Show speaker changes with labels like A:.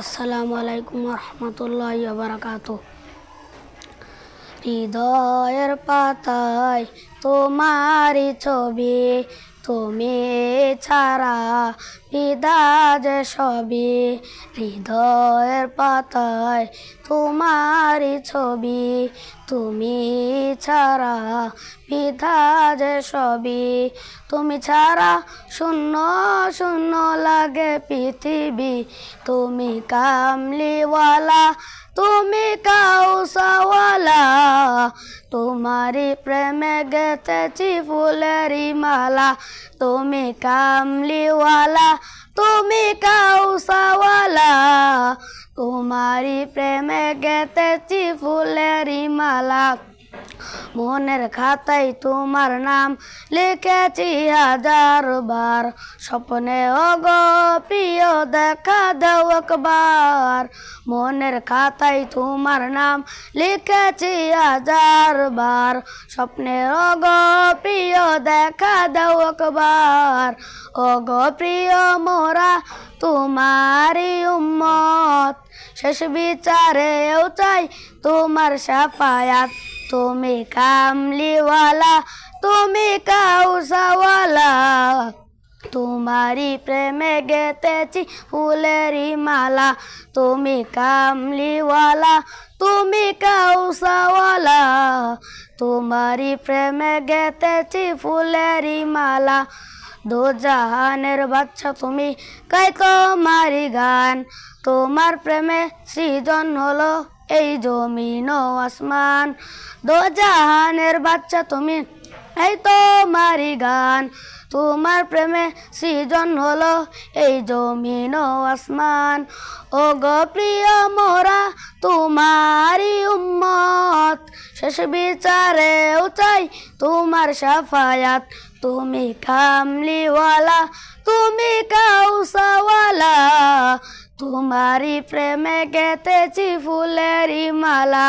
A: আসসালামু আলাইকুম রহমতুল্লাহ বারাকাত হৃদয়ের পাতায় তোমারই ছবি তুমি ছাড়া বিদাজ সবই, হৃদয়ের পাতায় তোমারই ছবি। তুমি ছাড়া বিধাজ সবই, তুমি ছাড়া শূন্য শূন্য লাগে পৃথিবী। তুমি কামলিওয়ালা, তুমি কাউসাওয়ালা। তোমারি প্রেমে গেতেছি ফুলেরি মালা। তুমি কামলিওয়ালা, তুমি কাউসাওয়ালা। তোমারি প্রেমে গেতেছি ফুলেরি মালা। মনের খাতায় তোমার নাম লিখেছি হাজার বার স্বপ্নে অগ প্রিয় দেখা দাও একবার। মনের খাতায় তোমার নাম লিখেছি হাজার বার। স্বপ্নে অগ প্রিয়, দেখা দাও একবার। অগ প্রিয় মোরা তোমারি উম্মত। শেষ বিচারেও চাই তোমার সাফায়াত। তুমি কামলিওয়ালা, তুমি কাউসাওয়ালা। তোমারি প্রেমে গেতেছি ফুলেরি মালা। তুমি কামলিওয়ালা, তুমি কাউসাওয়ালা। তোমারি প্রেমে গেতেছি ফুলেরি মালা। দো জাহানের বাচ্চা তুমি, কাই তোমারি গান। তোমার প্রেমে সৃজন হলো এই জমিন আসমান। দো জাহানের বাচ্চা তুমি এই তোমারি গান, তোমার প্রেমে সৃজন হলো এই জমিন ও আসমান। ও গো প্রিয় মোরা তোমারি উম্মত। শেষ বিচারেও চাই তোমার সাফায়াত। তুমি কামলিওয়ালা, তুমি কাউসাওয়ালা। তোমারি প্রেমে গেতেছি ফুলেরি মালা।